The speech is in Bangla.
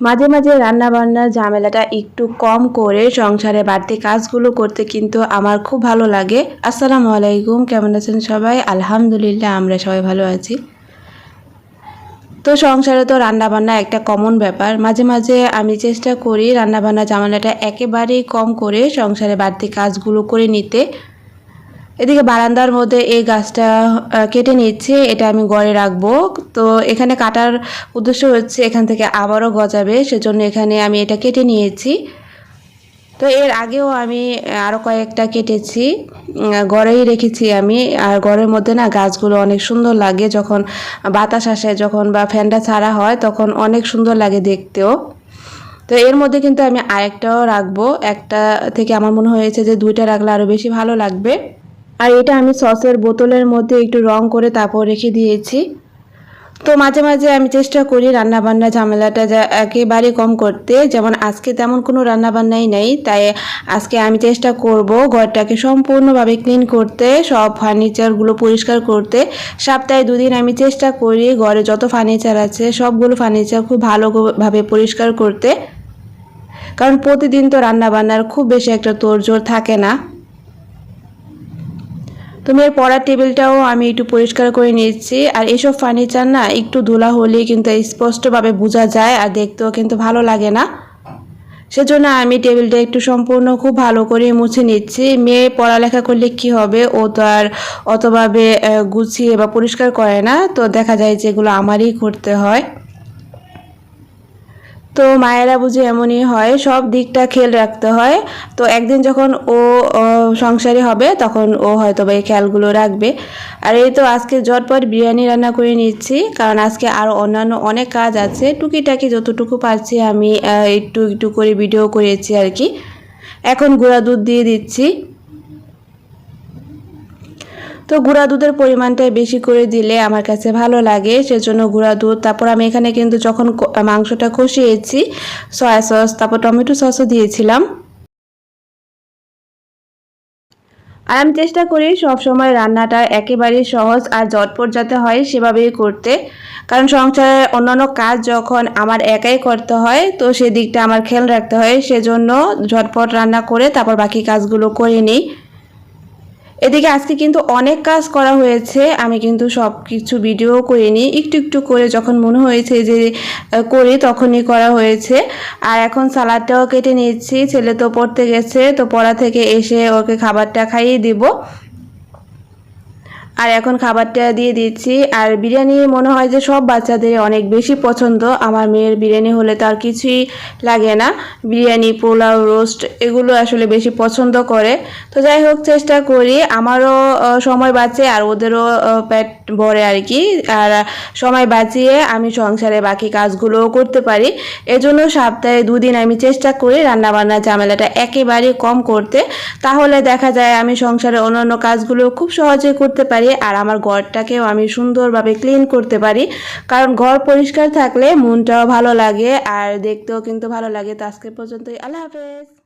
মাঝে মাঝে রান্না বান্নার ঝামেলাটা একটু কম করে সংসারে বাড়তি কাজগুলো করতে কিন্তু আমার খুব ভালো লাগে। আসসালামু আলাইকুম, কেমন আছেন সবাই? আলহামদুলিল্লাহ, আমরা সবাই ভালো আছি। তো সংসারে তো রান্নাবান্না একটা কমন ব্যাপার। মাঝে মাঝে আমি চেষ্টা করি রান্নাবান্না ঝামেলাটা একেবারেই কম করে সংসারে বাড়তি কাজগুলো করে নিতে। এদিকে বারান্দার মধ্যে এই গাছটা কেটে নিচ্ছে, এটা আমি গড়ে রাখব। তো এখানে কাটার উদ্দেশ্য হচ্ছে এখান থেকে আবারও গজাবে, সেজন্য এখানে আমি এটা কেটে নিয়েছি। তো এর আগেও আমি আরও কয়েকটা কেটেছি। গড়েই রেখেছি আমি। আর ঘরের মধ্যে না গাছগুলো অনেক সুন্দর লাগে যখন বাতাস আসে, যখন বা ফ্যানটা ছাড়া হয়, তখন অনেক সুন্দর লাগে দেখতেও। তো এর মধ্যে কিন্তু আমি আরেকটাও রাখব। একটা থেকে আমার মনে হয়েছে যে দুইটা রাখলে আরও বেশি ভালো লাগবে। আর এটা আমি সসের বোতলের মধ্যে একটু রং করে তারপর রেখে দিয়েছি। তো মাঝে মাঝে আমি চেষ্টা করি রান্না বান্না ঝামেলাটা যা একেবারে কম করতে। যেমন আজকে তেমন কোনো রান্না বান্নাই নেই, তাই আজকে আমি চেষ্টা করব ঘরটাকে সম্পূর্ণভাবে ক্লিন করতে, সব ফার্নিচারগুলো পরিষ্কার করতে। সপ্তাহে দুদিন আমি চেষ্টা করি ঘরে যত ফার্নিচার আছে, সবগুলো ফার্নিচার খুব ভালোভাবে পরিষ্কার করতে। কারণ প্রতিদিন তো রান্না বান্নার খুব বেশি একটা তোড়জোড় থাকে না। তুমি এর পড়ার টেবিলটাও আমি একটু পরিষ্কার করে নিয়েছি। আর এসব ফার্নিচার না একটু ধুলা হলেই কিন্তু স্পষ্টভাবে বোঝা যায় আর দেখতেও কিন্তু ভালো লাগে না। সেজন্য আমি টেবিলটা একটু সম্পূর্ণ খুব ভালো করে মুছে নিচ্ছি। মেয়ে পড়ালেখা করলে কি হবে? ও তো আর অতভাবে গুছিয়ে বা পরিষ্কার করে না। তো দেখা যায় যেগুলো আমারই করতে হয়। তো মায়েরা বুঝি এমনই হয়, সব দিকটা খেয়াল রাখতে হয়। তো একদিন যখন ও সংসারী হবে, তখন ও হয়তো বা এই খেয়ালগুলো রাখবে। আর এই তো আজকে ঝটপট বিরিয়ানি রান্না করে নিচ্ছি, কারণ আজকে আরও অন্যান্য অনেক কাজ আছে। টুকিটাকি যতটুকু পারছি আমি একটু একটু করে ভিডিও করেছি আর কি। এখন গুঁড়া দুধ দিয়ে দিচ্ছি। তো গুঁড়া দুধের পরিমাণটা বেশি করে দিলে আমার কাছে ভালো লাগে, সেজন্য গুঁড়া দুধ, তারপর আমি এখানে কিন্তু যখন মাংসটা কষিয়েছি সয়া সস তারপর টমেটো সসও দিয়েছিলাম। আর আমি চেষ্টা করি সবসময় রান্নাটা একেবারেই সহজ আর জটপট যাতে হয় সেভাবেই করতে, কারণ সংসারে অন্যান্য কাজ যখন আমার একাই করতে হয়, তো সেদিকটা আমার খেয়াল রাখতে হয়, সেজন্য ঝটপট রান্না করে তারপর বাকি কাজগুলো করে নিই। এদিকে আজকে কিন্তু অনেক কাজ করা হয়েছে। আমি কিন্তু সব কিছু ভিডিও করিনি। একটু একটু করে যখন মনে হয়েছে যে করি তখনই করা হয়েছে। আর এখন সালাডটাও কেটে নিচ্ছি। ছেলে তো পড়তে গেছে, তো পড়া থেকে এসে ওকে খাবারটা খাইয়ে দিব। আর এখন খাবারটা দিয়ে দিচ্ছি। আর বিরিয়ানি মনে হয় যে সব বাচ্চাদের অনেক বেশি পছন্দ। আমার মেয়ের বিরিয়ানি হলে তার কিছুই লাগে না। বিরিয়ানি, পোলাও, রোস্ট এগুলো আসলে বেশি পছন্দ করে। তো যাই হোক, চেষ্টা করি। আমারও সময় বাঁচে আর ওদেরও পেট ভরে আর কি। আর সময় বাঁচিয়ে আমি সংসারে বাকি কাজগুলোও করতে পারি। এজন্য সপ্তাহে দুদিন আমি চেষ্টা করি রান্নাবান্না ঝামেলাটা একেবারে কম করতে। তাহলে দেখা যায় আমি সংসারে অন্যান্য কাজগুলো খুব সহজে করতে পারি আর আমার ঘরটাকেও আমি সুন্দরভাবে ক্লিন করতে পারি। কারণ ঘর পরিষ্কার থাকলে মনটাও ভালো লাগে আর দেখতেও কিন্তু ভালো লাগে। তো আজকে পর্যন্তই। আল্লাহ হাফেজ।